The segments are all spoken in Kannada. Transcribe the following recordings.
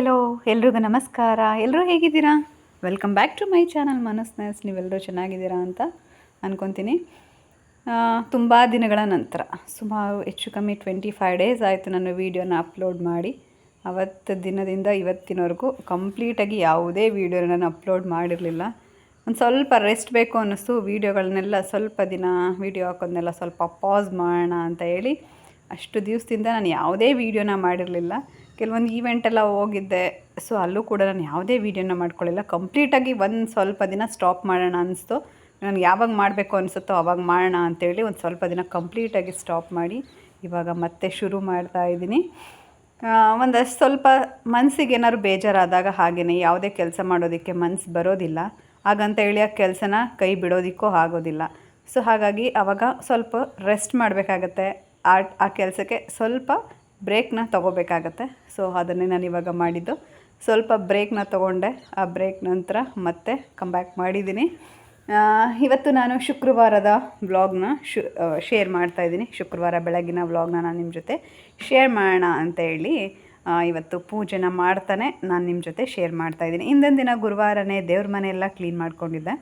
ಹೆಲೋ ಎಲ್ರಿಗೂ ನಮಸ್ಕಾರ. ಎಲ್ಲರೂ ಹೇಗಿದ್ದೀರಾ? Welcome back to my channel ಮನಸ್ನೆಸ್ ನೀವೆಲ್ಲರೂ ಚೆನ್ನಾಗಿದ್ದೀರಾ ಅಂತ ಅಂದ್ಕೊತೀನಿ ತುಂಬ ದಿನಗಳ ನಂತರ, ಸುಮಾರು ಹೆಚ್ಚು ಕಮ್ಮಿ ಟ್ವೆಂಟಿ ಫೈವ್ ಡೇಸ್ ಆಯಿತು ನಾನು ವೀಡಿಯೋನ ಅಪ್ಲೋಡ್ ಮಾಡಿ. ಅವತ್ತು ದಿನದಿಂದ ಇವತ್ತಿನವರೆಗೂ ಕಂಪ್ಲೀಟಾಗಿ ಯಾವುದೇ ವೀಡಿಯೋನ ನಾನು ಅಪ್ಲೋಡ್ ಮಾಡಿರಲಿಲ್ಲ. ಒಂದು ಸ್ವಲ್ಪ ರೆಸ್ಟ್ ಬೇಕು ಅನ್ನಿಸ್ತು. ವೀಡಿಯೋಗಳನ್ನೆಲ್ಲ ಸ್ವಲ್ಪ ದಿನ ವೀಡಿಯೋ ಹಾಕೋದನ್ನೆಲ್ಲ ಸ್ವಲ್ಪ ಪಾಸ್ ಮಾಡೋಣ ಅಂತ ಹೇಳಿ ಅಷ್ಟು ದಿವಸದಿಂದ ನಾನು ಯಾವುದೇ ವೀಡಿಯೋನ ಮಾಡಿರಲಿಲ್ಲ. ಕೆಲವೊಂದು ಈವೆಂಟ್ ಎಲ್ಲ ಹೋಗಿದ್ದೆ. ಸೊ ಅಲ್ಲೂ ಕೂಡ ನಾನು ಯಾವುದೇ ವೀಡಿಯೋನ ಮಾಡ್ಕೊಳ್ಳಿಲ್ಲ ಕಂಪ್ಲೀಟಾಗಿ ಒಂದು ಸ್ವಲ್ಪ ದಿನ ಸ್ಟಾಪ್ ಮಾಡೋಣ ಅನಿಸ್ತು. ನಾನು ಯಾವಾಗ ಮಾಡಬೇಕು ಅನಿಸುತ್ತೋ ಅವಾಗ ಮಾಡೋಣ ಅಂತೇಳಿ ಒಂದು ಸ್ವಲ್ಪ ದಿನ ಕಂಪ್ಲೀಟಾಗಿ ಸ್ಟಾಪ್ ಮಾಡಿ ಇವಾಗ ಮತ್ತೆ ಶುರು ಮಾಡ್ತಾ ಇದ್ದೀನಿ. ಒಂದಷ್ಟು ಸ್ವಲ್ಪ ಮನಸ್ಸಿಗೆ ಏನಾದ್ರು ಬೇಜಾರಾದಾಗ ಹಾಗೆಯೇ ಯಾವುದೇ ಕೆಲಸ ಮಾಡೋದಕ್ಕೆ ಮನಸ್ಸು ಬರೋದಿಲ್ಲ. ಹಾಗಂತ ಹೇಳಿ ಆ ಕೆಲಸನ ಕೈ ಬಿಡೋದಕ್ಕೂ ಆಗೋದಿಲ್ಲ. ಸೊ ಹಾಗಾಗಿ ಆವಾಗ ಸ್ವಲ್ಪ ರೆಸ್ಟ್ ಮಾಡಬೇಕಾಗತ್ತೆ. ಆ ಆ ಕೆಲಸಕ್ಕೆ ಸ್ವಲ್ಪ ಬ್ರೇಕ್ನ ತೊಗೋಬೇಕಾಗತ್ತೆ. ಸೊ ಅದನ್ನೇ ನಾನು ಇವಾಗ ಮಾಡಿದ್ದು. ಸ್ವಲ್ಪ ಬ್ರೇಕ್ನ ತೊಗೊಂಡೆ. ಆ ಬ್ರೇಕ್ ನಂತರ ಮತ್ತೆ ಕಮ್ ಬ್ಯಾಕ್ ಮಾಡಿದ್ದೀನಿ. ಇವತ್ತು ನಾನು ಶುಕ್ರವಾರದ ವ್ಲಾಗ್ನ ಶು ಶೇರ್ ಮಾಡ್ತಾಯಿದ್ದೀನಿ ಶುಕ್ರವಾರ ಬೆಳಗಿನ ವ್ಲಾಗ್ನ ನಾನು ನಿಮ್ಮ ಜೊತೆ ಶೇರ್ ಮಾಡೋಣ ಅಂತ ಹೇಳಿ ಇವತ್ತು ಪೂಜೆನ ಮಾಡ್ತಾನೆ ನಾನು ನಿಮ್ಮ ಜೊತೆ ಶೇರ್ ಮಾಡ್ತಾಯಿದ್ದೀನಿ ಹಿಂದಿನ ದಿನ ಗುರುವಾರನೇ ದೇವ್ರ ಮನೆಯೆಲ್ಲ ಕ್ಲೀನ್ ಮಾಡ್ಕೊಂಡಿದ್ದೆ.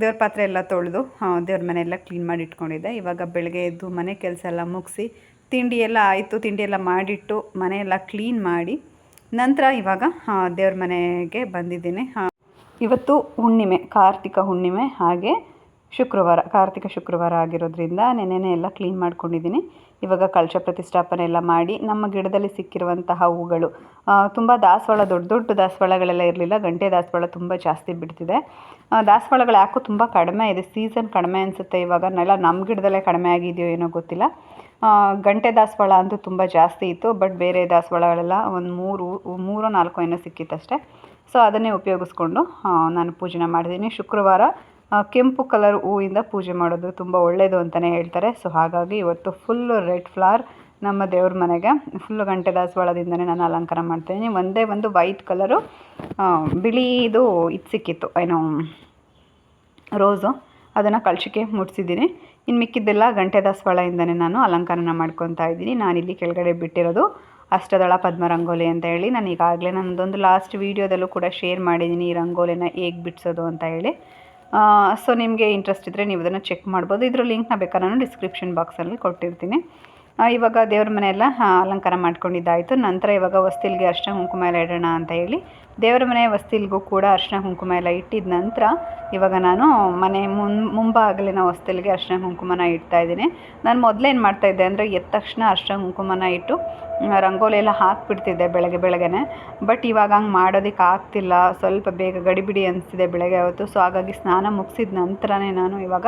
ದೇವ್ರ ಪಾತ್ರೆ ಎಲ್ಲ ತೊಳೆದು ದೇವ್ರ ಮನೆಯೆಲ್ಲ ಕ್ಲೀನ್ ಮಾಡಿ ಇಟ್ಕೊಂಡಿದ್ದೆ. ಇವಾಗ ಬೆಳಗ್ಗೆ ಎದ್ದು ಮನೆ ಕೆಲಸ ಎಲ್ಲ ಮುಗಿಸಿ ತಿಂಡಿ ಎಲ್ಲ ಆಯಿತು, ತಿಂಡಿ ಎಲ್ಲ ಮಾಡಿಟ್ಟು ಮನೆಯೆಲ್ಲ ಕ್ಲೀನ್ ಮಾಡಿ ನಂತರ ಇವಾಗ ದೇವ್ರ ಮನೆಗೆ ಬಂದಿದ್ದೀನಿ. ಇವತ್ತು ಹುಣ್ಣಿಮೆ, ಕಾರ್ತಿಕ ಹುಣ್ಣಿಮೆ, ಹಾಗೆ ಶುಕ್ರವಾರ, ಕಾರ್ತಿಕ ಶುಕ್ರವಾರ ಆಗಿರೋದ್ರಿಂದ ನೆನೆನೆ ಎಲ್ಲ ಕ್ಲೀನ್ ಮಾಡ್ಕೊಂಡಿದ್ದೀನಿ. ಇವಾಗ ಕಳಶ ಪ್ರತಿಷ್ಠಾಪನೆ ಎಲ್ಲ ಮಾಡಿ ನಮ್ಮ ಗಿಡದಲ್ಲಿ ಸಿಕ್ಕಿರುವಂತಹ ಹೂಗಳು ತುಂಬ ದಾಸವಾಳ, ದೊಡ್ಡ ದೊಡ್ಡ ದಾಸವಾಳಗಳೆಲ್ಲ ಇರಲಿಲ್ಲ, ಗಂಟೆ ದಾಸವಾಳ ತುಂಬ ಜಾಸ್ತಿ ಬಿಡ್ತಿದೆ. ದಾಸವಾಳಗಳು ಯಾಕೋ ತುಂಬ ಕಡಿಮೆ ಇದೆ ಸೀಸನ್ ಕಡಿಮೆ ಅನಿಸುತ್ತೆ ಇವಾಗ, ನೆಲ ನಮ್ಮ ಗಿಡದಲ್ಲೇ ಕಡಿಮೆ ಆಗಿದೆಯೋ ಏನೋ ಗೊತ್ತಿಲ್ಲ. ಗಂಟೆ ದಾಸವಾಳ ಅಂತೂ ತುಂಬ ಜಾಸ್ತಿ ಇತ್ತು ಬಟ್ ಬೇರೆ ದಾಸವಾಳಗಳೆಲ್ಲ ಒಂದು ಮೂರು ಮೂರು ನಾಲ್ಕು ಏನೋ ಸಿಕ್ಕಿತ್ತಷ್ಟೆ. ಸೊ ಅದನ್ನೇ ಉಪಯೋಗಿಸ್ಕೊಂಡು ನಾನು ಪೂಜೆನ ಮಾಡಿದ್ದೀನಿ. ಶುಕ್ರವಾರ ಕೆಂಪು ಕಲರ್ ಹೂವಿಂದ ಪೂಜೆ ಮಾಡೋದು ತುಂಬ ಒಳ್ಳೆಯದು ಅಂತಲೇ ಹೇಳ್ತಾರೆ. ಸೊ ಹಾಗಾಗಿ ಇವತ್ತು ಫುಲ್ಲು ರೆಡ್ ಫ್ಲವರ್ ನಮ್ಮ ದೇವ್ರ ಮನೆಗೆ. ಫುಲ್ಲು ಗಂಟೆ ದಾಸವಾಳದಿಂದನೇ ನಾನು ಅಲಂಕಾರ ಮಾಡ್ತೀನಿ ಒಂದೇ ಒಂದು ವೈಟ್ ಕಲರು ಬಿಳಿದು ಇದು ಸಿಕ್ಕಿತ್ತು, ಏನೋ ರೋಸು ಅದನ್ನು ಕಳಶಕ್ಕೆ ಮುಟ್ಸಿದ್ದೀನಿ. ಇನ್ನು ಮಿಕ್ಕಿದ್ದೆಲ್ಲ ಗಂಟೆ ದಾಸವಾಳದಿಂದನೇ ನಾನು ಅಲಂಕಾರನ ಮಾಡ್ಕೊತಾ ಇದ್ದೀನಿ. ನಾನಿಲ್ಲಿ ಕೆಳಗಡೆ ಬಿಟ್ಟಿರೋದು ಅಷ್ಟದಳ ಪದ್ಮ ರಂಗೋಲಿ ಅಂತ ಹೇಳಿ. ನಾನು ಈಗಾಗಲೇ ನನ್ನದೊಂದು ಲಾಸ್ಟ್ ವೀಡಿಯೋದಲ್ಲೂ ಕೂಡ ಶೇರ್ ಮಾಡಿದ್ದೀನಿ ಈ ರಂಗೋಲಿನ ಹೇಗೆ ಬಿಡಿಸೋದು ಅಂತ ಹೇಳಿ. ಸೊ ನಿಮಗೆ ಇಂಟ್ರೆಸ್ಟ್ ಇದ್ದರೆ ನೀವು ಅದನ್ನು ಚೆಕ್ ಮಾಡ್ಬೋದು. ಇದ್ರ ಲಿಂಕ್ನ ಬೇಕಾದ್ರೆ ನಾನು ಡಿಸ್ಕ್ರಿಪ್ಷನ್ ಬಾಕ್ಸಲ್ಲಿ ಕೊಟ್ಟಿರ್ತೀನಿ. ಇವಾಗ ದೇವ್ರ ಮನೆಯೆಲ್ಲ ಅಲಂಕಾರ ಮಾಡ್ಕೊಂಡಿದ್ದಾಯಿತು. ನಂತರ ಇವಾಗ ಹೊಸ್ತಿಲ್ಗೆ ಅರ್ಶನ, ಕುಂಕುಮ ಎಲ್ಲ ಇಡೋಣ ಅಂತ ಹೇಳಿ ದೇವರ ಮನೆ ಹೊಸ್ತಿಲ್ಗೂ ಕೂಡ ಅರ್ಶಿನ ಕುಂಕುಮ ಎಲ್ಲ ಇಟ್ಟಿದ ನಂತರ ಇವಾಗ ನಾನು ಮನೆ ಮುನ್ ಮುಂಬಾಗಿಲಿನ ಹೊಸ್ತಿಲ್ಗೆ ಅರ್ಶಿನ ಕುಂಕುಮನ ಇಡ್ತಾ ಇದ್ದೀನಿ. ನಾನು ಮೊದಲೇನು ಮಾಡ್ತಾಯಿದ್ದೆ ಅಂದರೆ ಎದ್ದ ತಕ್ಷಣ ಅರ್ಶಿನ ಕುಂಕುಮನ ಇಟ್ಟು ರಂಗೋಲಿ ಎಲ್ಲ ಹಾಕಿಬಿಡ್ತಿದ್ದೆ ಬೆಳಗ್ಗೆ ಬೆಳಗ್ಗೆನೆ. ಬಟ್ ಇವಾಗ ಹಂಗೆ ಮಾಡೋದಕ್ಕೆ ಆಗ್ತಿಲ್ಲ. ಸ್ವಲ್ಪ ಬೇಗ ಗಡಿಬಿಡಿ ಅನಿಸ್ತಿದೆ ಬೆಳಗ್ಗೆ ಹೊತ್ತು. ಸೊ ಹಾಗಾಗಿ ಸ್ನಾನ ಮುಗಿಸಿದ ನಂತರನೇ ನಾನು ಇವಾಗ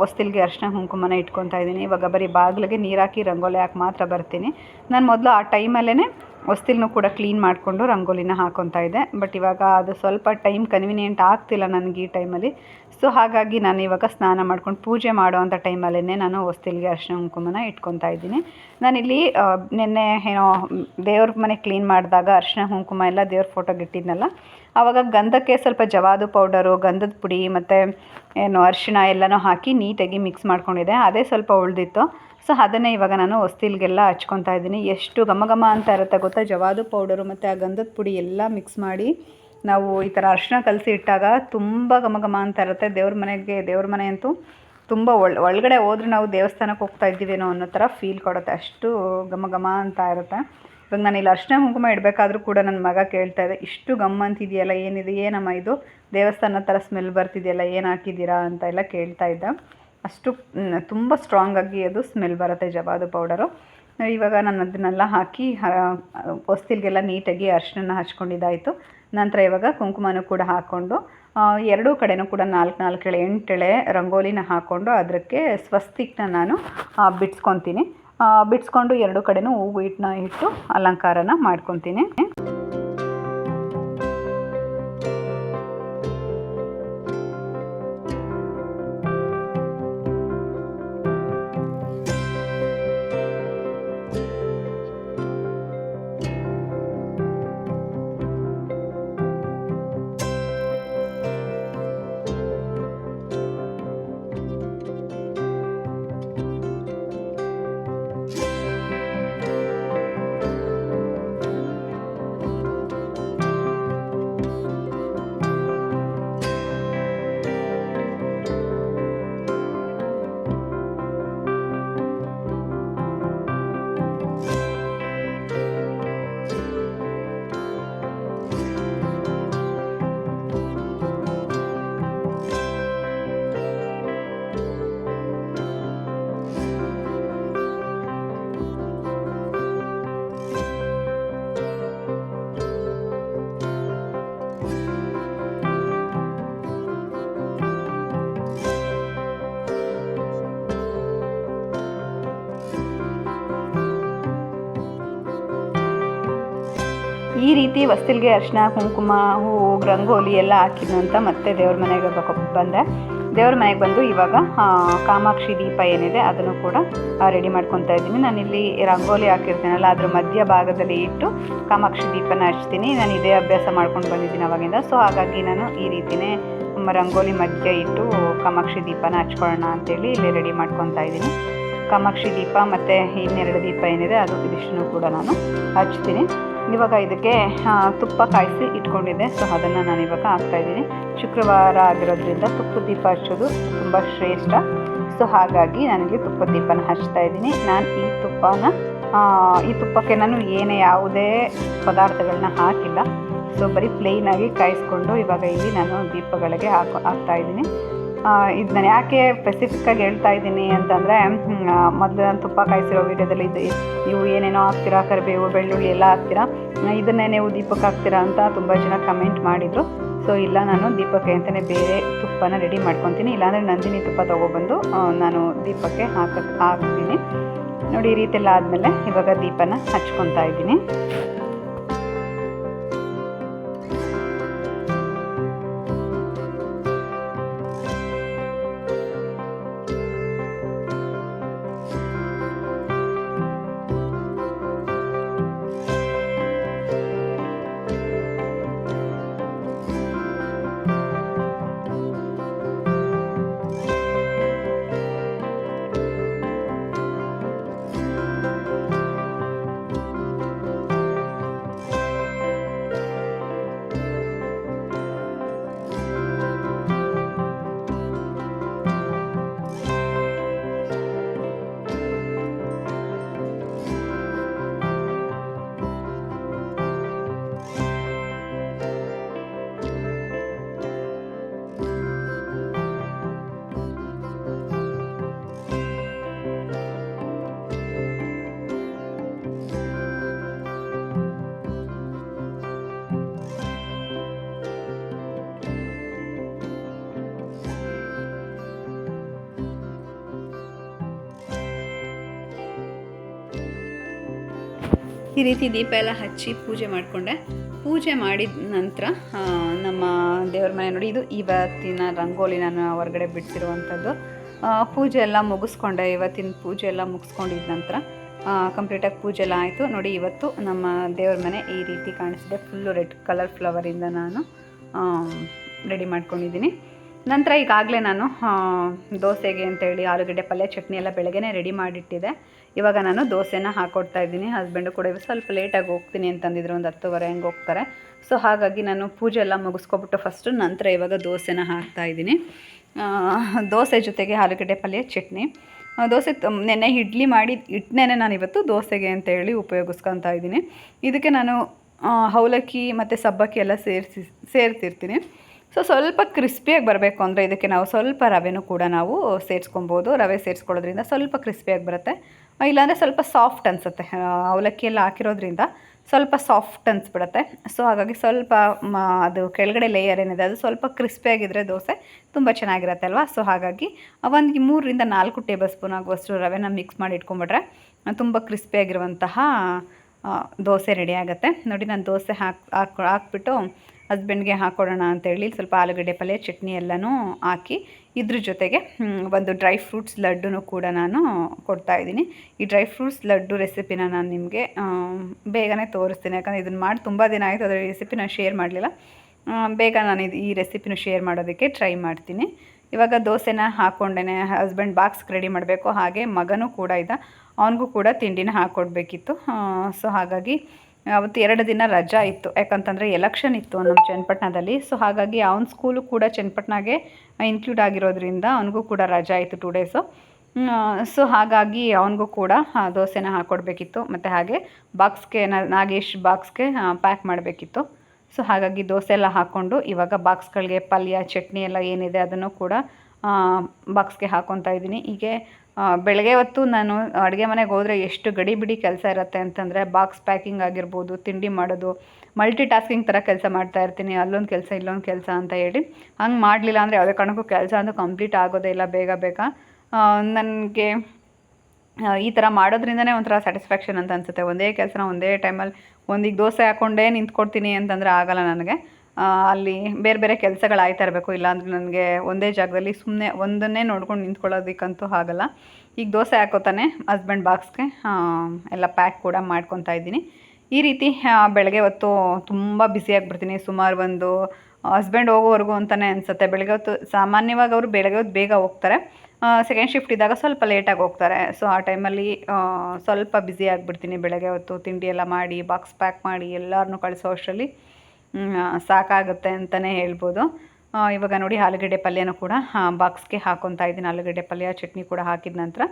ಹೊಸ್ತಿಲ್ಗೆ ಅರ್ಶಿನ ಕುಂಕುಮನ ಇಟ್ಕೊತಾ ಇದ್ದೀನಿ. ಇವಾಗ ಬರೀ ಬಾಗಿಲಿಗೆ ನೀರು ಹಾಕಿ ರಂಗೋಲಿ ಹಾಕಿ ಮಾತ್ರ ಬರ್ತೀನಿ. ನಾನು ಮೊದಲು ಆ ಟೈಮಲ್ಲೇ ಹೊಸ್ತಿಲ್ನೂ ಕೂಡ ಕ್ಲೀನ್ ಮಾಡಿಕೊಂಡು ರಂಗೋಲಿನ ಹಾಕೊತಾ ಇದ್ದೆ. ಬಟ್ ಇವಾಗ ಅದು ಸ್ವಲ್ಪ ಟೈಮ್ ಕನ್ವಿನಿಯೆಂಟ್ ಆಗ್ತಿಲ್ಲ ನನಗೆ ಈ ಟೈಮಲ್ಲಿ ಸೊ ಹಾಗಾಗಿ ನಾನು ಇವಾಗ ಸ್ನಾನ ಮಾಡ್ಕೊಂಡು ಪೂಜೆ ಮಾಡೋ ಅಂಥ ಟೈಮಲ್ಲೇ ನಾನು ಹೊಸ್ತಿಲ್ಗೆ ಅರ್ಶಿನ ಕುಂಕುಮನ ಇಟ್ಕೊತಾ ಇದ್ದೀನಿ. ನಾನಿಲ್ಲಿ ನಿನ್ನೆ ಏನೋ ದೇವ್ರ ಮನೆ ಕ್ಲೀನ್ ಮಾಡಿದಾಗ ಅರ್ಶಿನ ಕುಂಕುಮ ಎಲ್ಲ ದೇವ್ರ ಫೋಟೋಗೆ ಇಟ್ಟಿದ್ನಲ್ಲ ಆವಾಗ ಗಂಧಕ್ಕೆ ಸ್ವಲ್ಪ ಜವಾದು ಪೌಡರು ಗಂಧದ ಪುಡಿ ಮತ್ತು, ಏನು ಅರಿಶಿಣ ಎಲ್ಲನೂ ಹಾಕಿ ನೀಟಾಗಿ ಮಿಕ್ಸ್ ಮಾಡ್ಕೊಂಡಿದ್ದೆ. ಅದೇ ಸ್ವಲ್ಪ ಉಳಿದಿತ್ತು. ಸೊ ಅದನ್ನೇ ಇವಾಗ ನಾನು ಹೊಸ್ತಿಲ್ಗೆಲ್ಲ ಹಚ್ಕೊತಾ ಇದ್ದೀನಿ. ಎಷ್ಟು ಘಮ ಘಮ ಅಂತ ಇರುತ್ತೆ ಗೊತ್ತಾ? ಜವಾದು ಪೌಡರು ಮತ್ತು ಆ ಗಂಧದ ಪುಡಿ ಎಲ್ಲ ಮಿಕ್ಸ್ ಮಾಡಿ ನಾವು ಈ ಥರ ಅರಿಶಿನ ಕಲಸಿ ಇಟ್ಟಾಗ ತುಂಬ ಘಮ ಘಮ ಅಂತ ಇರುತ್ತೆ. ದೇವ್ರ ಮನೆಗೆ, ದೇವ್ರ ಮನೆ ಅಂತೂ ತುಂಬ ಒಳ, ಒಳಗಡೆ ಹೋದ್ರೆ ನಾವು ದೇವಸ್ಥಾನಕ್ಕೆ ಹೋಗ್ತಾ ಇದ್ದೀವೇನೋ ಅನ್ನೋ ಥರ ಫೀಲ್ ಕೊಡುತ್ತೆ. ಅಷ್ಟು ಘಮ ಘಮ ಅಂತ ಇರುತ್ತೆ. ಇವಾಗ ನಾನು ಇಲ್ಲಿ ಅರ್ಶಿನ ಕುಂಕುಮ ಇಡಬೇಕಾದ್ರೂ ಕೂಡ ನನ್ನ ಮಗ ಕೇಳ್ತಾ ಇದೆ, ಇಷ್ಟು ಗಮ್ ಅಂತಿದೆಯಲ್ಲ ಏನಿದೆ? ಏನಮ್ಮ ಇದು? ದೇವಸ್ಥಾನ ಥರ ಸ್ಮೆಲ್ ಬರ್ತಿದೆಯಲ್ಲ, ಏನು ಹಾಕಿದ್ದೀರಾ? ಅಂತ ಎಲ್ಲ ಕೇಳ್ತಾ ಇದ್ದ. ಅಷ್ಟು ತುಂಬ ಸ್ಟ್ರಾಂಗಾಗಿ ಅದು ಸ್ಮೆಲ್ ಬರುತ್ತೆ ಜವಾದು ಪೌಡರು ಇವಾಗ ನಾನು ಅದನ್ನೆಲ್ಲ ಹಾಕಿ ಹೊಸ್ತಿಲ್ಗೆಲ್ಲ ನೀಟಾಗಿ ಅರಿಶಿನ ಹಚ್ಕೊಂಡಿದ್ದಾಯಿತು. ನಂತರ ಇವಾಗ ಕುಂಕುಮನೂ ಕೂಡ ಹಾಕ್ಕೊಂಡು ಎರಡೂ ಕಡೆನೂ ಕೂಡ ನಾಲ್ಕು ನಾಲ್ಕು ಎಳೆ, ಎಂಟು ಎಳೆ ರಂಗೋಲಿನ ಹಾಕ್ಕೊಂಡು ಅದಕ್ಕೆ ಸ್ವಸ್ತಿಕ್ನ ನಾನು ಬಿಡ್ಸ್ಕೊತೀನಿ ಬಿಡಿಸ್ಕೊಂಡು ಎರಡು ಕಡೆನೂ ಹೂವು ಇಟ್ಟನ್ನ ಇಟ್ಟು ಅಲಂಕಾರನ ಮಾಡ್ಕೊತೀನಿ. ರೀತಿ ಹೊಸ್ತಿಲ್ಗೆ ಅರಿಶಿನ ಕುಂಕುಮ, ಹೂವು ರಂಗೋಲಿ ಎಲ್ಲ ಹಾಕಿದ್ನು ಅಂತ ಮತ್ತೆ ದೇವ್ರ ಮನೆಗೆ ಬಂದೆ. ದೇವ್ರ ಮನೆಗೆ ಬಂದು ಇವಾಗ ಕಾಮಾಕ್ಷಿ ದೀಪ ಏನಿದೆ ಅದನ್ನು ಕೂಡ ರೆಡಿ ಮಾಡ್ಕೊತಾ ಇದ್ದೀನಿ. ನಾನು ಇಲ್ಲಿ ರಂಗೋಲಿ ಹಾಕಿರ್ತೀನಲ್ಲ, ಅದ್ರ ಮಧ್ಯ ಭಾಗದಲ್ಲಿ ಇಟ್ಟು ಕಾಮಾಕ್ಷಿ ದೀಪನ ಹಚ್ತೀನಿ. ನಾನು ಇದೇ ಅಭ್ಯಾಸ ಮಾಡ್ಕೊಂಡು ಬಂದಿದ್ದೀನಿ ಅವಾಗಿಂದ. ಸೊ ಹಾಗಾಗಿ ನಾನು ಈ ರೀತಿನೇ ರಂಗೋಲಿ ಮಧ್ಯ ಇಟ್ಟು ಕಾಮಾಕ್ಷಿ ದೀಪನ ಹಚ್ಕೊಳ್ಳೋಣ ಅಂತೇಳಿ ಇಲ್ಲಿ ರೆಡಿ ಮಾಡ್ಕೊತಾ ಇದ್ದೀನಿ. ಕಾಮಾಕ್ಷಿ ದೀಪ ಮತ್ತು ಇನ್ನೆರಡು ದೀಪ ಏನಿದೆ ಅದು ಇದಿಷ್ಟನ್ನು ಕೂಡ ನಾನು ಹಚ್ತೀನಿ. ಇವಾಗ ಇದಕ್ಕೆ ತುಪ್ಪ ಕಾಯಿಸಿ ಇಟ್ಕೊಂಡಿದ್ದೆ. ಸೊ ಅದನ್ನು ನಾನು ಇವಾಗ ಹಾಕ್ತಾಯಿದ್ದೀನಿ ಶುಕ್ರವಾರ ಆಗಿರೋದ್ರಿಂದ ತುಪ್ಪ ದೀಪ ಹಚ್ಚೋದು ತುಂಬ ಶ್ರೇಷ್ಠ. ಸೊ ಹಾಗಾಗಿ ನನಗೆ ತುಪ್ಪ ದೀಪನ ಹಚ್ತಾ ಇದ್ದೀನಿ. ನಾನು ಈ ತುಪ್ಪನ ಈ ತುಪ್ಪಕ್ಕೆ ನಾನು ಏನೇ ಯಾವುದೇ ಪದಾರ್ಥಗಳನ್ನ ಹಾಕಿಲ್ಲ. ಸೊ ಬರೀ ಪ್ಲೇನಾಗಿ ಕಾಯಿಸ್ಕೊಂಡು ಇವಾಗ ಇಲ್ಲಿ ನಾನು ದೀಪಗಳಿಗೆ ಹಾಕೋ, ಹಾಕ್ತಾ ಇದ್ದೀನಿ. ಇದು ನಾನು ಯಾಕೆ ಸ್ಪೆಸಿಫಿಕ್ಕಾಗಿ ಹೇಳ್ತಾ ಇದ್ದೀನಿ ಅಂತಂದರೆ ಮೊದಲು ನಾನು ತುಪ್ಪ ಕಾಯಿಸಿರೋ ವೀಡಿಯೋದಲ್ಲಿ ಇದು ನೀವು ಏನೇನೋ ಹಾಕ್ತೀರಾ, ಕರಿಬೇವು, ಬೆಳ್ಳುಳ್ಳಿ ಎಲ್ಲ ಹಾಕ್ತೀರಾ, ಇದನ್ನೇ ನೀವು ದೀಪಕ್ಕೆ ಹಾಕ್ತೀರಾ ಅಂತ ತುಂಬ ಜನ ಕಮೆಂಟ್ ಮಾಡಿದರು. ಸೊ ಇಲ್ಲ, ನಾನು ದೀಪಕ್ಕೆ ಅಂತಲೇ ಬೇರೆ ತುಪ್ಪನ ರೆಡಿ ಮಾಡ್ಕೊತೀನಿ. ಇಲ್ಲಾಂದರೆ ನಂದಿನಿ ತುಪ್ಪ ತೊಗೊಬಂದು ನಾನು ದೀಪಕ್ಕೆ ಹಾಕಕ್ಕೆ ಹಾಕ್ತೀನಿ. ನೋಡಿ, ಈ ರೀತಿ ಎಲ್ಲ ಆದಮೇಲೆ ಇವಾಗ ದೀಪನ ಹಚ್ಕೊತಾ ಇದ್ದೀನಿ. ಈ ರೀತಿ ದೀಪ ಎಲ್ಲ ಹಚ್ಚಿ ಪೂಜೆ ಮಾಡಿಕೊಂಡೆ. ಪೂಜೆ ಮಾಡಿದ ನಂತರ ನಮ್ಮ ದೇವ್ರ ಮನೆ ನೋಡಿ, ಇದು ಇವತ್ತಿನ ರಂಗೋಲಿ ನಾನು ಹೊರಗಡೆ ಬಿಡಿಸಿರುವಂಥದ್ದು. ಪೂಜೆ ಎಲ್ಲ ಮುಗಿಸ್ಕೊಂಡೆ. ಇವತ್ತಿನ ಪೂಜೆ ಎಲ್ಲ ಮುಗಿಸ್ಕೊಂಡಿದ್ದ ನಂತರ ಕಂಪ್ಲೀಟಾಗಿ ಪೂಜೆ ಎಲ್ಲ ಆಯಿತು. ನೋಡಿ, ಇವತ್ತು ನಮ್ಮ ದೇವ್ರ ಮನೆ ಈ ರೀತಿ ಕಾಣಿಸಿದೆ ಫುಲ್ಲು ರೆಡ್ ಕಲರ್ ಫ್ಲವರಿಂದ ನಾನು ರೆಡಿ ಮಾಡ್ಕೊಂಡಿದ್ದೀನಿ. ನಂತರ ಈಗಾಗಲೇ ನಾನು ದೋಸೆಗೆ ಅಂತೇಳಿ ಆಲೂಗಡ್ಡೆ ಪಲ್ಯ, ಚಟ್ನಿ ಎಲ್ಲ ಬೆಳಗ್ಗೆನೇ ರೆಡಿ ಮಾಡಿಟ್ಟಿದ್ದೆ. ಇವಾಗ ನಾನು ದೋಸೆನ ಹಾಕೊಡ್ತಾ ಇದ್ದೀನಿ. ಹಸ್ಬೆಂಡು ಕೂಡ ಇವಾಗ ಸ್ವಲ್ಪ ಲೇಟಾಗಿ ಹೋಗ್ತೀನಿ ಅಂತಂದಿದ್ರು, ಒಂದು ಹತ್ತುವರೆ ಹಂಗೆ ಹೋಗ್ತಾರೆ. ಸೊ ಹಾಗಾಗಿ ನಾನು ಪೂಜೆ ಎಲ್ಲ ಮುಗಿಸ್ಕೊಬಿಟ್ಟು ಫಸ್ಟು ನಂತರ ಇವಾಗ ದೋಸೆನ ಹಾಕ್ತಾ ಇದ್ದೀನಿ. ದೋಸೆ ಜೊತೆಗೆ ಆಲೂಗಡ್ಡೆ ಪಲ್ಯ, ಚಟ್ನಿ. ದೋಸೆ ನೆನೆ ಇಡ್ಲಿ ಮಾಡಿ ಹಿಟ್ಟನ್ನೇ ನಾನು ಇವತ್ತು ದೋಸೆಗೆ ಅಂತ ಹೇಳಿ ಉಪಯೋಗಿಸ್ಕೊತಾ ಇದ್ದೀನಿ. ಇದಕ್ಕೆ ನಾನು ಅವಲಕ್ಕಿ ಮತ್ತು ಸಬ್ಬಕ್ಕಿ ಎಲ್ಲ ಸೇರಿಸಿ, ಸೇರ್ತಿರ್ತೀನಿ. ಸೊ ಸ್ವಲ್ಪ ಕ್ರಿಸ್ಪಿಯಾಗಿ ಬರಬೇಕು ಅಂದರೆ ಇದಕ್ಕೆ ನಾವು ಸ್ವಲ್ಪ ರವೆನೂ ಕೂಡ ನಾವು ಸೇರಿಸ್ಕೊಬೋದು. ರವೆ ಸೇರಿಸ್ಕೊಳ್ಳೋದ್ರಿಂದ ಸ್ವಲ್ಪ ಕ್ರಿಸ್ಪಿಯಾಗಿ ಬರುತ್ತೆ. ಇಲ್ಲಾಂದರೆ ಸ್ವಲ್ಪ ಸಾಫ್ಟ್ ಅನಿಸುತ್ತೆ. ಅವಲಕ್ಕಿಯಲ್ಲಿ ಹಾಕಿರೋದ್ರಿಂದ ಸ್ವಲ್ಪ ಸಾಫ್ಟ್ ಅನಿಸ್ಬಿಡುತ್ತೆ. ಸೊ ಹಾಗಾಗಿ ಸ್ವಲ್ಪ ಅದು ಕೆಳಗಡೆ ಲೇಯರ್ ಏನಿದೆ, ಅದು ಸ್ವಲ್ಪ ಕ್ರಿಸ್ಪಿಯಾಗಿದ್ದರೆ ದೋಸೆ ತುಂಬ ಚೆನ್ನಾಗಿರುತ್ತೆ ಅಲ್ವಾ? ಸೊ ಹಾಗಾಗಿ ಒಂದು ಮೂರರಿಂದ ನಾಲ್ಕು ಟೇಬಲ್ ಸ್ಪೂನ್ ಆಗುವಷ್ಟು ರವೆನ ಮಿಕ್ಸ್ ಮಾಡಿ ಇಟ್ಕೊಂಬಿಟ್ರೆ ತುಂಬ ಕ್ರಿಸ್ಪಿಯಾಗಿರುವಂತಹ ದೋಸೆ ರೆಡಿ ಆಗುತ್ತೆ. ನೋಡಿ, ನಾನು ದೋಸೆ ಹಾಕಿ, ಹಾಕ್, ಹಾಕ್ಬಿಟ್ಟು ಹಸ್ಬೆಂಡ್ಗೆ ಹಾಕ್ಕೊಡೋಣ ಅಂತೇಳಿ ಸ್ವಲ್ಪ ಆಲೂಗಡ್ಡೆ ಪಲ್ಯ, ಚಟ್ನಿ ಎಲ್ಲನೂ ಹಾಕಿ ಇದ್ರ ಜೊತೆಗೆ ಒಂದು ಡ್ರೈ ಫ್ರೂಟ್ಸ್ ಲಡ್ಡುನೂ ಕೂಡ ನಾನು ಕೊಡ್ತಾ ಇದ್ದೀನಿ. ಈ ಡ್ರೈ ಫ್ರೂಟ್ಸ್ ಲಡ್ಡು ರೆಸಿಪಿನ ನಾನು ನಿಮಗೆ ಬೇಗನೆ ತೋರಿಸ್ತೀನಿ. ಯಾಕಂದರೆ ಇದನ್ನು ಮಾಡಿ ತುಂಬ ದಿನ ಆಯಿತು, ಅದರ ರೆಸಿಪಿ ನಾನು ಶೇರ್ ಮಾಡಲಿಲ್ಲ. ಬೇಗ ನಾನು ಇದು ಈ ರೆಸಿಪಿನೂ ಶೇರ್ ಮಾಡೋದಕ್ಕೆ ಟ್ರೈ ಮಾಡ್ತೀನಿ. ಇವಾಗ ದೋಸೆನ ಹಾಕ್ಕೊಂಡೇ ಹಸ್ಬೆಂಡ್ ಬಾಕ್ಸ್ಗೆ ರೆಡಿ ಮಾಡಬೇಕು. ಹಾಗೆ ಮಗನೂ ಕೂಡ ಇದ್ದ, ಅವನಿಗೂ ಕೂಡ ತಿಂಡಿನ ಹಾಕ್ಕೊಡ್ಬೇಕಿತ್ತು ಸೊ ಹಾಗಾಗಿ ಅವತ್ತು ಎರಡು ದಿನ ರಜಾ ಇತ್ತು. ಯಾಕಂತಂದರೆ ಎಲೆಕ್ಷನ್ ಇತ್ತು ನಮ್ಮ ಚನ್ನಪಟ್ಟಣದಲ್ಲಿ. ಸೊ ಹಾಗಾಗಿ ಅವನ ಸ್ಕೂಲು ಕೂಡ ಚನ್ನಪಟ್ಟಣಗೆ ಇನ್ಕ್ಲೂಡ್ ಆಗಿರೋದ್ರಿಂದ ಅವನಿಗೂ ಕೂಡ ರಜಾ ಇತ್ತು ಟೂ ಡೇಸು ಸೊ ಹಾಗಾಗಿ ಅವನಿಗೂ ಕೂಡ ದೋಸೆನ ಹಾಕ್ಕೊಡ್ಬೇಕಿತ್ತು ಮತ್ತು ಹಾಗೆ ಬಾಕ್ಸ್ಗೆ ನಾಗೇಶ್ ಬಾಕ್ಸ್ಗೆ ಪ್ಯಾಕ್ ಮಾಡಬೇಕಿತ್ತು. ಸೊ ಹಾಗಾಗಿ ದೋಸೆ ಎಲ್ಲ ಹಾಕ್ಕೊಂಡು ಇವಾಗ ಬಾಕ್ಸ್ಗಳಿಗೆ ಪಲ್ಯ, ಚಟ್ನಿ ಎಲ್ಲ ಏನಿದೆ ಅದನ್ನು ಕೂಡ ಬಾಕ್ಸ್ಗೆ ಹಾಕ್ಕೊತಾ ಇದ್ದೀನಿ. ಹೀಗೆ ಬೆಳಗ್ಗೆ ಹೊತ್ತು ನಾನು ಅಡುಗೆ ಮನೆಗೆ ಹೋದರೆ ಎಷ್ಟು ಗಡಿ ಬಿಡಿ ಕೆಲಸ ಇರುತ್ತೆ ಅಂತಂದರೆ ಬಾಕ್ಸ್ ಪ್ಯಾಕಿಂಗ್ ಆಗಿರ್ಬೋದು, ತಿಂಡಿ ಮಾಡೋದು ಮಲ್ಟಿ ಟಾಸ್ಕಿಂಗ್ ಥರ ಕೆಲಸ ಮಾಡ್ತಾ ಇರ್ತೀನಿ, ಅಲ್ಲೊಂದು ಕೆಲಸ, ಇಲ್ಲೊಂದು ಕೆಲಸ ಅಂತ ಹೇಳಿ. ಹಂಗೆ ಮಾಡಲಿಲ್ಲ ಅಂದರೆ ಯಾವುದೇ ಕಾರಣಕ್ಕೂ ಕೆಲಸ ಅಂತ ಕಂಪ್ಲೀಟ್ ಆಗೋದೇ ಇಲ್ಲ ಬೇಗ ಬೇಗ. ನನಗೆ ಈ ಥರ ಮಾಡೋದ್ರಿಂದನೇ ಒಂಥರ ಸ್ಯಾಟಿಸ್ಫ್ಯಾಕ್ಷನ್ ಅಂತ ಅನಿಸುತ್ತೆ. ಒಂದೇ ಕೆಲಸನ ಒಂದೇ ಟೈಮಲ್ಲಿ ಒಂದೀಗ ದೋಸೆ ಹಾಕ್ಕೊಂಡೇ ನಿಂತ್ಕೊಡ್ತೀನಿ ಅಂತಂದರೆ ಆಗಲ್ಲ ನನಗೆ. ಅಲ್ಲಿ ಬೇರೆ ಬೇರೆ ಕೆಲಸಗಳು ಆಯ್ತಾ ಇರಬೇಕು, ಇಲ್ಲಾಂದರೆ ನನಗೆ ಒಂದೇ ಜಾಗದಲ್ಲಿ ಸುಮ್ಮನೆ ಒಂದನ್ನೇ ನೋಡ್ಕೊಂಡು ನಿಂತ್ಕೊಳ್ಳೋದಕ್ಕಂತೂ ಆಗಲ್ಲ. ಈಗ ದೋಸೆ ಹಾಕೋತಾನೆ ಹಸ್ಬೆಂಡ್ ಬಾಕ್ಸ್ಗೆ ಎಲ್ಲ ಪ್ಯಾಕ್ ಕೂಡ ಮಾಡ್ಕೊತಾ ಇದ್ದೀನಿ. ಈ ರೀತಿ ಬೆಳಗ್ಗೆ ಹೊತ್ತು ತುಂಬ ಬ್ಯುಸಿಯಾಗಿಬಿಡ್ತೀನಿ ಸುಮಾರು ಒಂದು ಹಸ್ಬೆಂಡ್ ಹೋಗೋವರೆಗೂ ಅಂತಲೇ ಅನಿಸುತ್ತೆ. ಬೆಳಗ್ಗೆ ಹೊತ್ತು ಸಾಮಾನ್ಯವಾಗಿ ಅವರು ಬೆಳಗ್ಗೆ ಹೊತ್ತು ಬೇಗ ಹೋಗ್ತಾರೆ. ಸೆಕೆಂಡ್ ಶಿಫ್ಟ್ ಇದ್ದಾಗ ಸ್ವಲ್ಪ ಲೇಟಾಗಿ ಹೋಗ್ತಾರೆ. ಸೊ ಆ ಟೈಮಲ್ಲಿ ಸ್ವಲ್ಪ ಬ್ಯುಸಿ ಆಗಿಬಿಡ್ತೀನಿ. ಬೆಳಗ್ಗೆ ಹೊತ್ತು ತಿಂಡಿ ಎಲ್ಲ ಮಾಡಿ ಬಾಕ್ಸ್ ಪ್ಯಾಕ್ ಮಾಡಿ ಎಲ್ಲರನ್ನೂ ಕಳಿಸೋ ಅಷ್ಟರಲ್ಲಿ ಸಾಕಾಗುತ್ತೆ ಅಂತಲೇ ಹೇಳ್ಬೋದು. ಇವಾಗ ನೋಡಿ ಆಲೂಗಡ್ಡೆ ಪಲ್ಯನೂ ಕೂಡ ಬಾಕ್ಸ್ಗೆ ಹಾಕೊತಾ ಇದ್ದೀನಿ. ಆಲೂಗಡ್ಡೆ ಪಲ್ಯ, ಚಟ್ನಿ ಕೂಡ ಹಾಕಿದ ನಂತರ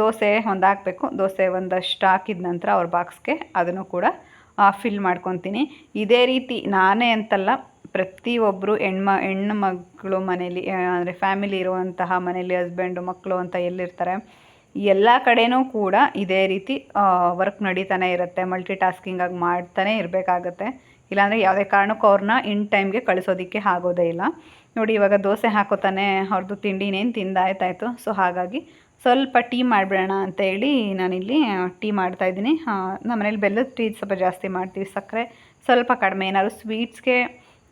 ದೋಸೆ ಒಂದು ಹಾಕಬೇಕು ದೋಸೆ ಒಂದಷ್ಟು ಹಾಕಿದ ನಂತರ ಅವ್ರ ಬಾಕ್ಸ್ಗೆ ಅದನ್ನು ಕೂಡ ಫಿಲ್ ಮಾಡ್ಕೊತೀನಿ. ಇದೇ ರೀತಿ ನಾನೇ ಅಂತಲ್ಲ ಪ್ರತಿಯೊಬ್ಬರು ಹೆಣ್ಮ ಹೆಣ್ಣು ಮಕ್ಕಳು ಮನೇಲಿ ಅಂದರೆ ಫ್ಯಾಮಿಲಿ ಇರುವಂತಹ ಮನೇಲಿ ಹಸ್ಬೆಂಡು ಮಕ್ಕಳು ಅಂತ ಎಲ್ಲಿರ್ತಾರೆ, ಎಲ್ಲ ಕಡೆನೂ ಕೂಡ ಇದೇ ರೀತಿ ವರ್ಕ್ ನಡೀತಾನೆ ಇರುತ್ತೆ. ಮಲ್ಟಿ ಟಾಸ್ಕಿಂಗಾಗಿ ಮಾಡ್ತಾನೆ ಇರಬೇಕಾಗತ್ತೆ. ಇಲ್ಲಾಂದರೆ ಯಾವುದೇ ಕಾರಣಕ್ಕೂ ಅವ್ರನ್ನ ಇನ್ ಟೈಮ್ಗೆ ಕಳಿಸೋದಕ್ಕೆ ಆಗೋದೇ ಇಲ್ಲ. ನೋಡಿ, ಇವಾಗ ದೋಸೆ ಹಾಕೋತಾನೆ ಅವ್ರದ್ದು ತಿಂಡಿನೇನು ತಿಂದಾಯ್ತಾಯಿತು. ಸೊ, ಹಾಗಾಗಿ ಸ್ವಲ್ಪ ಟೀ ಮಾಡಿಬಿಡೋಣ ಅಂತ ಹೇಳಿ ನಾನಿಲ್ಲಿ ಟೀ ಮಾಡ್ತಾಯಿದ್ದೀನಿ ನಮ್ಮ ಮನೇಲಿ ಬೆಲ್ಲದ ಟೀ ಸ್ವಲ್ಪ ಜಾಸ್ತಿ ಮಾಡ್ತೀವಿ. ಸಕ್ಕರೆ ಸ್ವಲ್ಪ ಕಡಿಮೆ. ಏನಾದ್ರು ಸ್ವೀಟ್ಸ್ಗೆ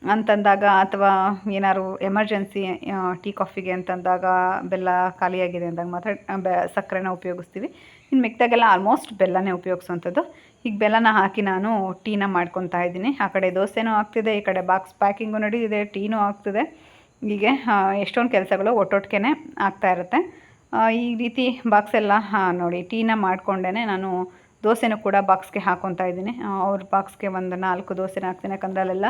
ಅಂತಂದಾಗ ಅಥವಾ ಏನಾದ್ರು ಎಮರ್ಜೆನ್ಸಿ ಟೀ ಕಾಫಿಗೆ ಅಂತಂದಾಗ ಬೆಲ್ಲ ಖಾಲಿಯಾಗಿದೆ ಅಂದಾಗ ಮಾತ್ರ ಬೆ, ಸಕ್ಕರೆನ ಉಪಯೋಗಿಸ್ತೀವಿ. ಇನ್ನು ಮಿಕ್ದಾಗೆಲ್ಲ ಆಲ್ಮೋಸ್ಟ್ ಬೆಲ್ಲನೇ ಉಪಯೋಗಿಸೋವಂಥದ್ದು ಈಗ ಬೆಲ್ಲನ ಹಾಕಿ ನಾನು ಟೀನ ಮಾಡ್ಕೊತಾ ಇದ್ದೀನಿ. ಆ ಕಡೆ ದೋಸೆನೂ ಆಗ್ತಿದೆ, ಈ ಕಡೆ ಬಾಕ್ಸ್ ಪ್ಯಾಕಿಂಗು ನಡೀತಿದೆ, ಟೀನೂ ಆಗ್ತಿದೆ. ಹೀಗೆ ಎಷ್ಟೊಂದು ಕೆಲಸಗಳು ಒಟ್ಟೊಟ್ಟಿಗೆ ಆಗ್ತಾ ಇರುತ್ತೆ. ಈ ರೀತಿ ಬಾಕ್ಸ್ ಎಲ್ಲ ನೋಡಿ, ಟೀನ ಮಾಡಿಕೊಂಡೇ ನಾನು ದೋಸೆನೂ ಕೂಡ ಬಾಕ್ಸ್ಗೆ ಹಾಕೊತಾ ಇದ್ದೀನಿ. ಅವ್ರ ಬಾಕ್ಸ್ಗೆ ಒಂದು ನಾಲ್ಕು ದೋಸೆನ ಹಾಕ್ತೀನಿ ಯಾಕಂದರೆ ಅಲ್ಲೆಲ್ಲ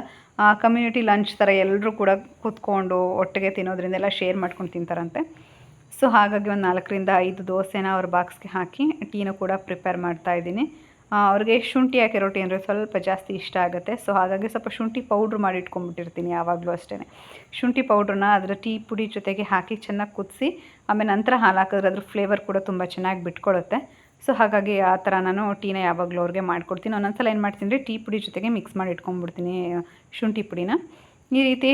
ಕಮ್ಯುನಿಟಿ ಲಂಚ್ ಥರ ಎಲ್ಲರೂ ಕೂಡ ಕೂತ್ಕೊಂಡು ಒಟ್ಟಿಗೆ ತಿನ್ನೋದ್ರಿಂದ ಎಲ್ಲ ಶೇರ್ ಮಾಡ್ಕೊಂಡು ತಿಂತಾರಂತೆ. ಸೊ ಹಾಗಾಗಿ ಒಂದು ನಾಲ್ಕರಿಂದ ಐದು ದೋಸೆನ ಅವ್ರ ಬಾಕ್ಸ್ಗೆ ಹಾಕಿ ಟೀನೂ ಕೂಡ ಪ್ರಿಪೇರ್ ಮಾಡ್ತಾ ಇದ್ದೀನಿ. ಅವ್ರಿಗೆ ಶುಂಠಿ ಹಾಕಿರೋ ಟೀ ಅಂದರೆ ಸ್ವಲ್ಪ ಜಾಸ್ತಿ ಇಷ್ಟ ಆಗುತ್ತೆ. ಸೊ ಹಾಗಾಗಿ ಸ್ವಲ್ಪ ಶುಂಠಿ ಪೌಡ್ರ್ ಮಾಡಿ ಇಟ್ಕೊಂಡ್ಬಿಟ್ಟಿರ್ತೀನಿ ಯಾವಾಗಲೂ ಅಷ್ಟೇ ಶುಂಠಿ ಪೌಡ್ರನ್ನ ಅದರ ಟೀ ಪುಡಿ ಜೊತೆಗೆ ಹಾಕಿ ಚೆನ್ನಾಗಿ ಕುದಿಸಿ, ಆಮೇಲೆ ನಂತರ ಹಾಲು ಹಾಕಿದ್ರೆ ಅದ್ರ ಫ್ಲೇವರ್ ಕೂಡ ತುಂಬ ಚೆನ್ನಾಗಿ ಬಿಟ್ಕೊಳ್ಳುತ್ತೆ ಸೊ ಹಾಗಾಗಿ ಆ ಥರ ನಾನು ಟೀನ ಯಾವಾಗಲೂ ಅವ್ರಿಗೆ ಮಾಡ್ಕೊಡ್ತೀನಿ. ಒಂದೊಂದ್ಸಲ ಏನು ಮಾಡ್ತೀನಿ ಅಂದರೆ ಟೀ ಪುಡಿ ಜೊತೆಗೆ ಮಿಕ್ಸ್ ಮಾಡಿ ಇಟ್ಕೊಂಡ್ಬಿಡ್ತೀನಿ, ಶುಂಠಿ ಪುಡಿನ. ಈ ರೀತಿ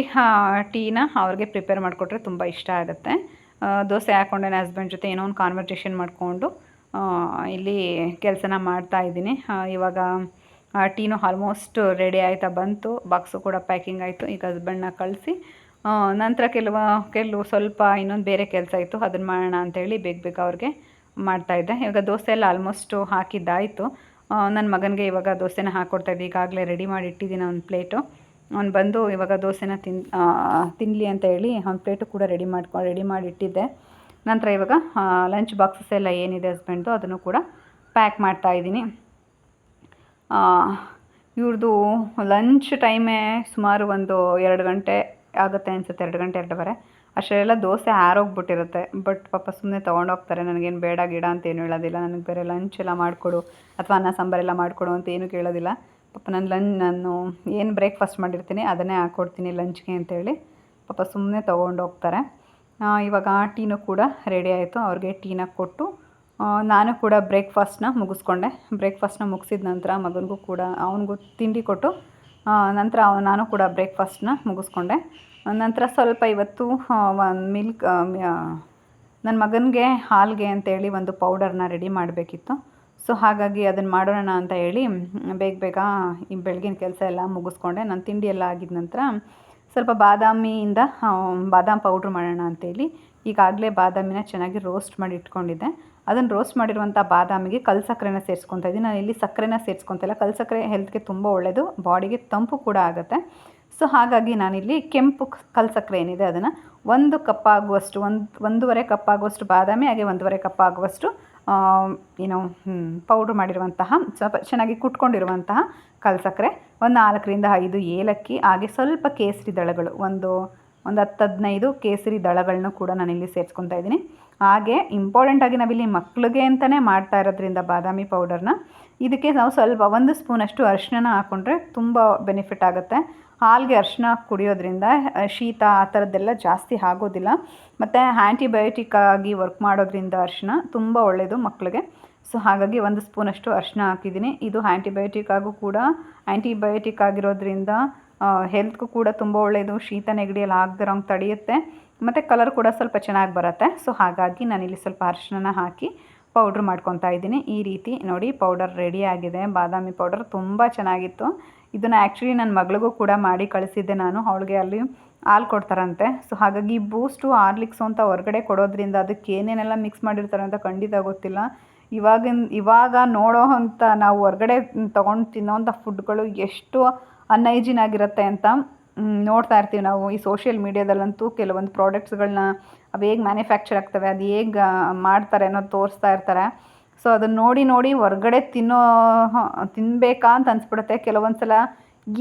ಟೀನ ಅವ್ರಿಗೆ ಪ್ರಿಪೇರ್ ಮಾಡಿಕೊಟ್ರೆ ತುಂಬ ಇಷ್ಟ ಆಗುತ್ತೆ. ದೋಸೆ ಹಾಕ್ಕೊಂಡೆ ಹಸ್ಬೆಂಡ್ ಜೊತೆ ಏನೋ ಒಂದು ಕಾನ್ವರ್ಸೇಷನ್ ಮಾಡಿಕೊಂಡು ಇಲ್ಲಿ ಕೆಲಸನ ಮಾಡ್ತಾ ಇದ್ದೀನಿ. ಇವಾಗ ಟೀನು ಆಲ್ಮೋಸ್ಟ್ ರೆಡಿ ಆಯ್ತಾ ಬಂತು. ಬಾಕ್ಸು ಕೂಡ ಪ್ಯಾಕಿಂಗ್ ಆಯಿತು. ಈಗ ಹಸ್ಬೆಂಡ್ನ ಕಳಿಸಿ ನಂತರ ಕೆಲವು ಕೆಲವು ಸ್ವಲ್ಪ ಇನ್ನೊಂದು ಬೇರೆ ಕೆಲಸ ಇತ್ತು. ಅದನ್ನು ಮಾಡೋಣ ಅಂತೇಳಿ ಬೇಗ ಬೇಗ ಅವ್ರಿಗೆ ಮಾಡ್ತಾಯಿದ್ದೆ ಇವಾಗ ದೋಸೆ ಎಲ್ಲ ಆಲ್ಮೋಸ್ಟು ಹಾಕಿದ್ದಾಯಿತು. ನನ್ನ ಮಗನಿಗೆ ಇವಾಗ ದೋಸೆನ ಹಾಕ್ಕೊಡ್ತಾಯಿದ್ದೆ ಈಗಾಗಲೇ ರೆಡಿ ಮಾಡಿ ಇಟ್ಟಿದ್ದೀನಿ ಒಂದು ಪ್ಲೇಟು ಅವ್ನು ಬಂದು ಇವಾಗ ದೋಸೆನ ತಿನ್ ತಿನ್ನಲಿ ಅಂತ ಹೇಳಿ ಅವ್ನ ಪ್ಲೇಟು ಕೂಡ ರೆಡಿ ಮಾಡ್ಕೊ ರೆಡಿ ಮಾಡಿ ಇಟ್ಟಿದ್ದೆ ನಂತರ ಇವಾಗ ಲಂಚ್ ಬಾಕ್ಸಸ್ ಎಲ್ಲ ಏನಿದೆ ಹಸ್ಬೆಂಡ್ದು ಅದನ್ನು ಕೂಡ ಪ್ಯಾಕ್ ಮಾಡ್ತಾ ಇದ್ದೀನಿ. ಇವ್ರದ್ದು ಲಂಚ್ ಟೈಮೇ ಸುಮಾರು ಒಂದು ಎರಡು ಗಂಟೆ ಆಗುತ್ತೆ ಅನಿಸುತ್ತೆ, ಎರಡು ಗಂಟೆ, ಎರಡುವರೆ. ಅಷ್ಟೆಲ್ಲ ದೋಸೆ ಆರೋಗ್ಬಿಟ್ಟಿರುತ್ತೆ. ಬಟ್ ಪಾಪ ಸುಮ್ಮನೆ ತೊಗೊಂಡೋಗ್ತಾರೆ ನನಗೇನು ಬೇಡ, ಗಿಡ ಅಂತ ಏನು ಹೇಳೋದಿಲ್ಲ. ನನಗೆ ಬೇರೆ ಲಂಚ್ ಎಲ್ಲ ಮಾಡಿಕೊಡು, ಅಥವಾ ಅನ್ನ, ಸಾಂಬಾರೆಲ್ಲ ಮಾಡಿಕೊಡು ಅಂತ ಏನು ಕೇಳೋದಿಲ್ಲ. ಪಾಪ ನಾನು ಲಂಚ್ ನಾನು ಏನು ಬ್ರೇಕ್ಫಾಸ್ಟ್ ಮಾಡಿರ್ತೀನಿ ಅದನ್ನೇ ಹಾಕ್ಕೊಡ್ತೀನಿ ಲಂಚ್ಗೆ ಅಂತೇಳಿ ಪಾಪ ಸುಮ್ಮನೆ ತೊಗೊಂಡು ಹೋಗ್ತಾರೆ. ಇವಾಗ ಟೀನು ಕೂಡ ರೆಡಿ ಆಯಿತು, ಅವ್ರಿಗೆ ಟೀನ ಕೊಟ್ಟು ನಾನು ಕೂಡ ಬ್ರೇಕ್ಫಾಸ್ಟ್ನ ಮುಗಿಸ್ಕೊಂಡೆ. ಬ್ರೇಕ್ಫಾಸ್ಟ್ನ ಮುಗಿಸಿದ ನಂತರ ಮಗನಿಗೂ ಕೂಡ, ಅವನಿಗೂ ತಿಂಡಿ ಕೊಟ್ಟು ನಂತರ ನಾನು ಕೂಡ ಬ್ರೇಕ್ಫಾಸ್ಟ್ನ ಮುಗಿಸ್ಕೊಂಡೆ. ನಂತರ ಸ್ವಲ್ಪ ಇವತ್ತು ಒಂದು ಮಿಲ್ಕ್ ನನ್ನ ಮಗನಿಗೆ ಹಾಲಿಗೆ ಅಂತೇಳಿ ಒಂದು ಪೌಡರ್ನ ರೆಡಿ ಮಾಡಬೇಕಿತ್ತು. ಸೊ ಹಾಗಾಗಿ ಅದನ್ನು ಮಾಡೋಣ ಅಂತ ಹೇಳಿ ಬೇಗ ಬೇಗ ಈ ಬೆಳಗಿನ ಕೆಲಸ ಎಲ್ಲ ಮುಗಿಸ್ಕೊಂಡೆ. ನಾನು ತಿಂಡಿ ಎಲ್ಲ ಆಗಿದ ನಂತರ ಸ್ವಲ್ಪ ಬಾದಾಮಿಯಿಂದ ಬಾದಾಮಿ ಪೌಡ್ರ್ ಮಾಡೋಣ ಅಂತೇಳಿ ಈಗಾಗಲೇ ಬಾದಾಮಿನ ಚೆನ್ನಾಗಿ ರೋಸ್ಟ್ ಮಾಡಿ ಇಟ್ಕೊಂಡಿದ್ದೆ. ಅದನ್ನು ರೋಸ್ಟ್ ಮಾಡಿರುವಂಥ ಬಾದಾಮಿಗೆ ಕಲ್ ಸಕ್ಕರೆನ ಸೇರಿಸ್ಕೊತಾ ಇದ್ದೀನಿ. ನಾನು ಇಲ್ಲಿ ಸಕ್ಕರೆನ ಸೇರಿಸ್ಕೊತಿಲ್ಲ ಕಲ್ ಸಕ್ಕರೆ ಹೆಲ್ತ್ಗೆ ತುಂಬ ಒಳ್ಳೆಯದು ಬಾಡಿಗೆ ತಂಪು ಕೂಡ ಆಗುತ್ತೆ. ಸೊ ಹಾಗಾಗಿ ನಾನಿಲ್ಲಿ ಕೆಂಪು ಕಲ್ ಸಕ್ಕರೆ ಏನಿದೆ ಅದನ್ನು ಒಂದು ಕಪ್ ಆಗುವಷ್ಟು ಒಂದು, ಒಂದೂವರೆ ಕಪ್ ಆಗುವಷ್ಟು ಬಾದಾಮಿ, ಹಾಗೆ ಒಂದೂವರೆ ಕಪ್ ಆಗುವಷ್ಟು ಏನು ಪೌಡ್ರ್ ಮಾಡಿರುವಂತಹ, ಸ್ವಲ್ಪ ಚೆನ್ನಾಗಿ ಕುಟ್ಕೊಂಡಿರುವಂತಹ ಕಲ್ಸಕ್ಕರೆ ಒಂದು ನಾಲ್ಕರಿಂದ ಐದು ಏಲಕ್ಕಿ, ಹಾಗೆ ಸ್ವಲ್ಪ ಕೇಸರಿ ದಳಗಳು, ಒಂದು ಒಂದು ಹತ್ತು ಹದಿನೈದು ಕೇಸರಿ ದಳಗಳನ್ನು ಕೂಡ ನಾನು ಇಲ್ಲಿ ಸೇರಿಸ್ಕೊತಾ ಇದ್ದೀನಿ. ಹಾಗೆ ಇಂಪಾರ್ಟೆಂಟಾಗಿ ನಾವಿಲ್ಲಿ ಮಕ್ಕಳಿಗೆ ಅಂತಲೇ ಮಾಡ್ತಾ ಇರೋದ್ರಿಂದ ಬಾದಾಮಿ ಪೌಡರ್ನ ಇದಕ್ಕೆ ನಾವು ಸ್ವಲ್ಪ ಒಂದು ಸ್ಪೂನಷ್ಟು ಅರಿಶಿನ ಹಾಕ್ಕೊಂಡ್ರೆ ತುಂಬ ಬೆನಿಫಿಟ್ ಆಗುತ್ತೆ. ಹಾಲಿಗೆ ಅರಿಶಿನ ಕುಡಿಯೋದ್ರಿಂದ ಶೀತ ಆ ಥರದ್ದೆಲ್ಲ ಜಾಸ್ತಿ ಆಗೋದಿಲ್ಲ. ಮತ್ತು ಆ್ಯಂಟಿಬಯೋಟಿಕ್ ಆಗಿ ವರ್ಕ್ ಮಾಡೋದ್ರಿಂದ ಅರಿಶಿನ ತುಂಬ ಒಳ್ಳೆಯದು ಮಕ್ಕಳಿಗೆ ಸೊ, ಹಾಗಾಗಿ ಒಂದು ಸ್ಪೂನಷ್ಟು ಅರಿಶಿನ ಹಾಕಿದ್ದೀನಿ. ಇದು ಆ್ಯಂಟಿಬಯೋಟಿಕ್ ಆಗೂ ಕೂಡ ಆ್ಯಂಟಿಬಯೋಟಿಕ್ ಆಗಿರೋದ್ರಿಂದ ಹೆಲ್ತ್ಗೂ ಕೂಡ ತುಂಬ ಒಳ್ಳೆಯದು ಶೀತ ನೆಗಡಿಯಲ್ಲಿ ಆಗದಿರೋ ಆಗದಿರೋಂಗೆ ತಡೆಯುತ್ತೆ. ಮತ್ತು ಕಲರ್ ಕೂಡ ಸ್ವಲ್ಪ ಚೆನ್ನಾಗಿ ಬರುತ್ತೆ. ಸೊ, ಹಾಗಾಗಿ ನಾನಿಲ್ಲಿ ಸ್ವಲ್ಪ ಅರಿಶಿನ ಹಾಕಿ ಪೌಡ್ರ್ ಮಾಡ್ಕೊತಾ ಇದ್ದೀನಿ. ಈ ರೀತಿ ನೋಡಿ ಪೌಡರ್ ರೆಡಿ ಆಗಿದೆ. ಬಾದಾಮಿ ಪೌಡರ್ ತುಂಬ ಚೆನ್ನಾಗಿತ್ತು. ಇದನ್ನು ಆ್ಯಕ್ಚುಲಿ ನನ್ನ ಮಗಳಿಗೂ ಕೂಡ ಮಾಡಿ ಕಳಿಸಿದ್ದೆ ನಾನು. ಅವಳಿಗೆ ಅಲ್ಲಿ ಹಾಲು ಕೊಡ್ತಾರಂತೆ. ಸೊ ಹಾಗಾಗಿ ಬೂಸ್ಟು ಆರ್ಲಿಕ್ಸು ಅಂತ ಹೊರಗಡೆ ಕೊಡೋದ್ರಿಂದ ಅದಕ್ಕೆ ಏನೇನೆಲ್ಲ ಮಿಕ್ಸ್ ಮಾಡಿರ್ತಾರೆ ಅಂತ ಖಂಡಿತ ಗೊತ್ತಿಲ್ಲ. ಇವಾಗಿನ, ಇವಾಗ ನೋಡೋ ಅಂಥ ನಾವು ಹೊರಗಡೆ ತೊಗೊಂಡು ತಿನ್ನೋವಂಥ ಫುಡ್ಗಳು ಎಷ್ಟು ಅನ್ಹೈಜಿನ್ ಆಗಿರುತ್ತೆ ಅಂತ ನೋಡ್ತಾ ಇರ್ತೀವಿ ನಾವು. ಈ ಸೋಷಿಯಲ್ ಮೀಡ್ಯಾದಲ್ಲಂತೂ ಕೆಲವೊಂದು ಪ್ರಾಡಕ್ಟ್ಸ್ಗಳನ್ನ ಅವು ಹೇಗೆ ಮ್ಯಾನುಫ್ಯಾಕ್ಚರ್ ಆಗ್ತವೆ, ಅದು ಹೇಗೆ ಮಾಡ್ತಾರೆ ಅನ್ನೋದು ತೋರಿಸ್ತಾ ಇರ್ತಾರೆ. ಸೊ ಅದನ್ನ ನೋಡಿ ನೋಡಿ ಹೊರ್ಗಡೆ ತಿನ್ನೋ ತಿನ್ನಬೇಕಾ ಅಂತ ಅನ್ಸ್ಬಿಡುತ್ತೆ. ಕೆಲವೊಂದು ಸಲ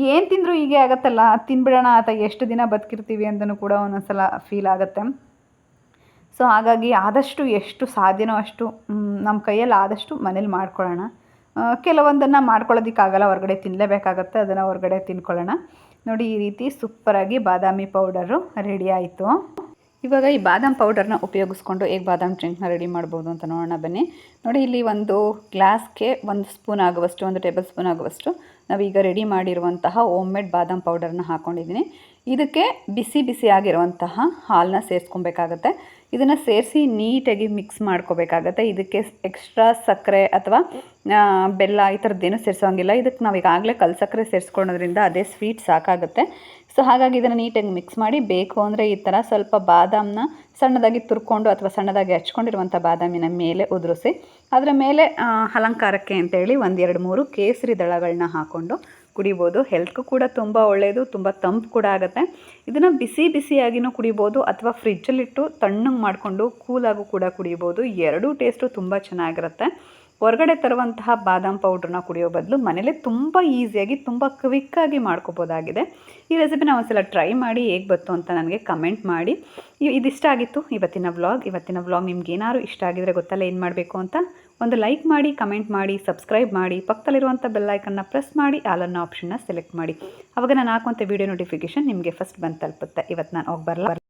ಏನು ತಿಂದರೂ ಹೀಗೆ ಆಗುತ್ತಲ್ಲ ತಿನ್ಬಿಡೋಣ, ಆತ ಎಷ್ಟು ದಿನ ಬದುಕಿರ್ತೀವಿ ಅಂತಲೂ ಕೂಡ ಒಂದೊಂದು ಸಲ ಫೀಲ್ ಆಗುತ್ತೆ. ಸೊ ಹಾಗಾಗಿ ಆದಷ್ಟು ಎಷ್ಟು ಸಾಧ್ಯನೋ ಅಷ್ಟು ನಮ್ಮ ಕೈಯಲ್ಲಿ ಆದಷ್ಟು ಮನೇಲಿ ಮಾಡ್ಕೊಳ್ಳೋಣ. ಕೆಲವೊಂದನ್ನು ಮಾಡ್ಕೊಳ್ಳೋದಕ್ಕಾಗಲ್ಲ, ಹೊರಗಡೆ ತಿನ್ನಲೇಬೇಕಾಗತ್ತೆ ಅದನ್ನು ಹೊರಗಡೆ ತಿನ್ಕೊಳ್ಳೋಣ. ನೋಡಿ, ಈ ರೀತಿ ಸೂಪರಾಗಿ ಬಾದಾಮಿ ಪೌಡರು ರೆಡಿ ಆಯಿತು. ಇವಾಗ ಈ ಬಾದಾಮ್ ಪೌಡರ್ನ ಉಪಯೋಗಿಸ್ಕೊಂಡು ಹೇಗೆ ಬಾದಾಮ್ ಡ್ರಿಂಕ್ನ ರೆಡಿ ಮಾಡ್ಬೋದು ಅಂತ ನೋಡೋಣ ಬನ್ನಿ. ನೋಡಿ, ಇಲ್ಲಿ ಒಂದು ಗ್ಲಾಸ್ಗೆ ಒಂದು ಸ್ಪೂನ್ ಆಗುವಷ್ಟು, ಒಂದು ಟೇಬಲ್ ಸ್ಪೂನ್ ಆಗುವಷ್ಟು ನಾವೀಗ ರೆಡಿ ಮಾಡಿರುವಂತಹ ಓಮ್ ಮೇಡ್ ಬಾದಾಮ್ ಪೌಡರ್ನ ಹಾಕ್ಕೊಂಡಿದ್ದೀನಿ ಇದಕ್ಕೆ ಬಿಸಿ ಬಿಸಿ ಆಗಿರುವಂತಹ ಹಾಲನ್ನ ಸೇರಿಸ್ಕೊಬೇಕಾಗತ್ತೆ. ಇದನ್ನು ಸೇರಿಸಿ ನೀಟಾಗಿ ಮಿಕ್ಸ್ ಮಾಡ್ಕೋಬೇಕಾಗತ್ತೆ. ಇದಕ್ಕೆ ಎಕ್ಸ್ಟ್ರಾ ಸಕ್ಕರೆ ಅಥವಾ ಬೆಲ್ಲ ಈ ಥರದ್ದೇನು ಸೇರಿಸೋಂಗಿಲ್ಲ. ಇದಕ್ಕೆ ನಾವು ಈಗಾಗಲೇ ಕಲ್ ಸಕ್ಕರೆ ಸೇರಿಸ್ಕೊಳ್ಳೋದ್ರಿಂದ ಅದೇ ಸ್ವೀಟ್ ಸಾಕಾಗುತ್ತೆ. ಸೊ ಹಾಗಾಗಿ ಇದನ್ನು ನೀಟಾಗಿ ಮಿಕ್ಸ್ ಮಾಡಿ ಬೇಕು ಅಂದರೆ ಈ ಥರ ಸ್ವಲ್ಪ ಬಾದಾಮನ್ನ ಸಣ್ಣದಾಗಿ ತುರ್ಕೊಂಡು ಅಥವಾ ಸಣ್ಣದಾಗಿ ಹಚ್ಕೊಂಡಿರುವಂಥ ಬಾದಾಮಿನ ಮೇಲೆ ಉದುರಿಸಿ, ಅದರ ಮೇಲೆ ಅಲಂಕಾರಕ್ಕೆ ಅಂತೇಳಿ ಒಂದೆರಡು ಮೂರು ಕೇಸರಿ ದಳಗಳನ್ನ ಹಾಕ್ಕೊಂಡು ಕುಡಿಬೋದು. ಹೆಲ್ತ್ಗೂ ಕೂಡ ತುಂಬ ಒಳ್ಳೆಯದು ತುಂಬ ತಂಪು ಕೂಡ ಆಗುತ್ತೆ. ಇದನ್ನು ಬಿಸಿ ಬಿಸಿಯಾಗಿನೂ ಕುಡಿಬೋದು ಅಥವಾ ಫ್ರಿಜ್ಜಲ್ಲಿಟ್ಟು ತಣ್ಣಗೆ ಮಾಡಿಕೊಂಡು ಕೂಲಾಗೂ ಕೂಡ ಕುಡಿಬೋದು. ಎರಡೂ ಟೇಸ್ಟು ತುಂಬ ಚೆನ್ನಾಗಿರುತ್ತೆ. ಹೊರಗಡೆ ತರುವಂತಹ ಬಾದಾಮ್ ಪೌಡ್ರನ್ನ ಕುಡಿಯೋ ಬದಲು ಮನೇಲೇ ತುಂಬ ಈಸಿಯಾಗಿ, ತುಂಬ ಕ್ವಿಕ್ಕಾಗಿ ಮಾಡ್ಕೋಬೋದಾಗಿದೆ. ಈ ರೆಸಿಪಿನ ಒಂದ್ಸಲ ಟ್ರೈ ಮಾಡಿ ಹೇಗೆ ಬಂತು ಅಂತ ನನಗೆ ಕಮೆಂಟ್ ಮಾಡಿ. ಇದಿಷ್ಟ ಆಗಿತ್ತು ಇವತ್ತಿನ ವ್ಲಾಗ್ ಇವತ್ತಿನ ವ್ಲಾಗ್ ನಿಮ್ಗೆ ಏನಾದ್ರು ಇಷ್ಟ ಆಗಿದ್ರೆ ಗೊತ್ತಲ್ಲ ಏನು ಮಾಡಬೇಕು ಅಂತ ಒಂದು ಲೈಕ್ ಮಾಡಿ ಕಮೆಂಟ್ ಮಾಡಿ ಸಬ್ಸ್ಕ್ರೈಬ್ ಮಾಡಿ ಪಕ್ಕದಲ್ಲಿರುವಂಥ ಬೆಲ್ಲೈಕನ್ನ ಪ್ರೆಸ್ ಮಾಡಿ ಆಲನ್ನ ಆಪ್ಷನ್ನ ಸೆಲೆಕ್ಟ್ ಮಾಡಿ. ಅವಾಗ ನಾನು ಹಾಕುವಂಥ ವೀಡಿಯೋ ನೋಟಿಫಿಕೇಷನ್ ನಿಮಗೆ ಫಸ್ಟ್ ಬಂದು ತಲುಪುತ್ತೆ. ಇವತ್ತು ನಾನು ಹೋಗಿ ಬರಲ್ಲ